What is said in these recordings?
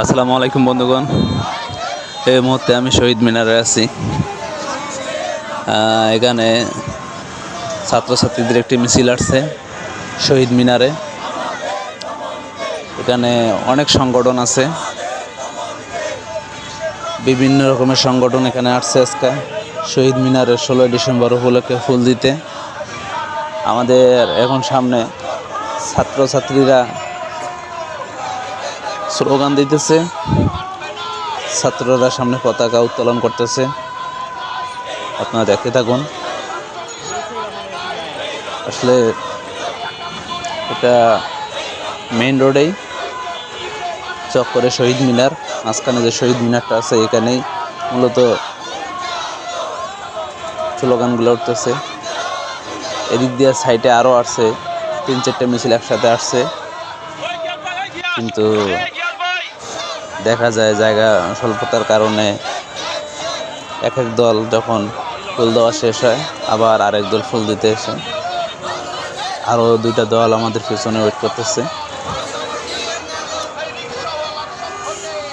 আসসালামু আলাইকুম, বন্ধুগণ। এই মুহূর্তে আমি শহীদ মিনারে আছি। এখানে ছাত্রছাত্রীদের একটি মিছিল আসছে শহীদ মিনারে। এখানে অনেক সংগঠন আছে। বিভিন্ন রকমের সংগঠন এখানে আসছে আজকে শহীদ মিনারের ষোলোই ডিসেম্বর উপলক্ষে ফুল দিতে। আমাদের এখন সামনে ছাত্রছাত্রীরা স্লোগান দিতেছে। ছাত্ররা সামনে পতাকা উত্তোলন করতেছে। আপনারা দেখতে থাকুন। আসলে এটা মেইন রোডেই চক্করে শহীদ মিনার, মাঝখানে যে শহীদ মিনারটা আছে এখানেই মূলত স্লোগানগুলো উঠতেছে। এদিক দিয়ে সাইডে আরও আসছে, তিন চারটে মিছিল একসাথে আসছে। কিন্তু দেখা যায় জায়গা স্বল্পতার কারণে এক এক দল যখন ফুল দেওয়া শেষ হয়, আবার আরেক দল ফুল দিতে এসে। আরও দুইটা দল আমাদের পিছনে ওয়েট করতেছে।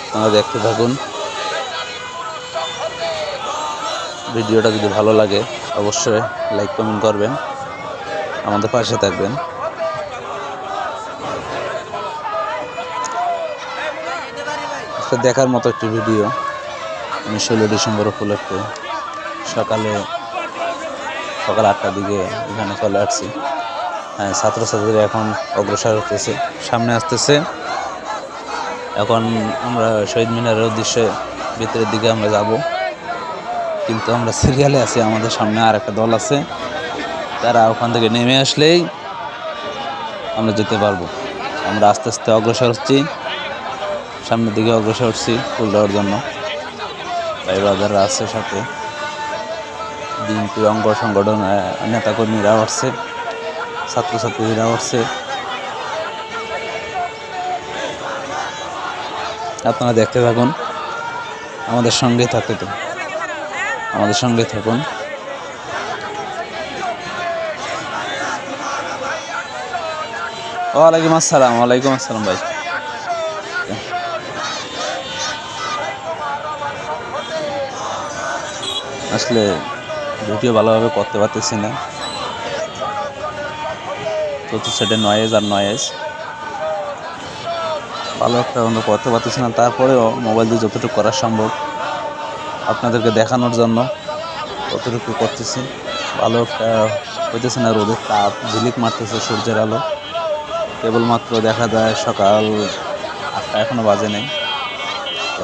আপনারা দেখতে থাকুন। ভিডিওটা যদি ভালো লাগে, অবশ্যই লাইক কমেন্ট করবেন। আমাদের পাশে থাকবেন। একটা দেখার মতো একটি ভিডিও। আমি ষোলো ডিসেম্বর উপলক্ষে সকালে, সকাল আটটার দিকে এখানে চলে আসছি। হ্যাঁ ছাত্রছাত্রীরা এখন অগ্রসর হতেছে, সামনে আসতেছে। এখন আমরা শহীদ মিনারের উদ্দেশ্যে ভিতরের দিকে আমরা যাব। কিন্তু আমরা সিরিয়ালে আছি, আমাদের সামনে আর একটা দল আছে। তারা ওখান থেকে নেমে আসলেই আমরা যেতে পারব। আমরা আস্তে আস্তে অগ্রসর হচ্ছি। সামনের দিকে অগ্রসর হচ্ছি ফুল দেওয়ার জন্য। তাই ব্রাদাররা আছে সাথে বিএনপির অঙ্গ সংগঠন আহ, নেতাকর্মীরাও আসছে ছাত্রছাত্রীরাও আসছে। আপনারা দেখতে থাকুন আমাদের সঙ্গে থাকতে তো। আমাদের সঙ্গে থাকুন। ওয়ালাইকুম আসসালাম ওয়ালাইকুম আসসালাম ভাই। আসলে ভিডিও ভালোভাবে করতে পারতেছি না। চতুর্থ সাইডে নয়েজ আর নয়েজ ভালো একটা আমরা করতে পারতেছি না। তারপরেও মোবাইল দিয়ে যতটুকু করা সম্ভব আপনাদেরকে দেখানোর জন্য ততটুকু করতেছি। ভালো একটা হইতেছে না রোদের তাপ, ঝিলিক মারতেছে সূর্যের আলো। কেবলমাত্র দেখা যায় সকাল আটটা এখনও বাজে নেই।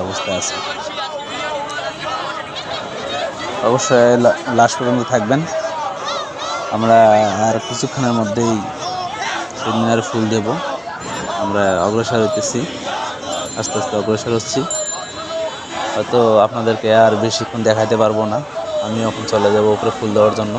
অবস্থায় আছে। অবশ্যই লাস্ট পর্যন্ত থাকবেন। আমরা আর কিছুক্ষণের মধ্যেই মিনার ফুল দেব। আমরা অগ্রসর হইতেছি। আস্তে আস্তে অগ্রসর হচ্ছি। হয়তো আপনাদেরকে আর বেশিক্ষণ দেখাতে পারব না। আমি এখন চলে যাব উপরে ফুল দেওয়ার জন্য।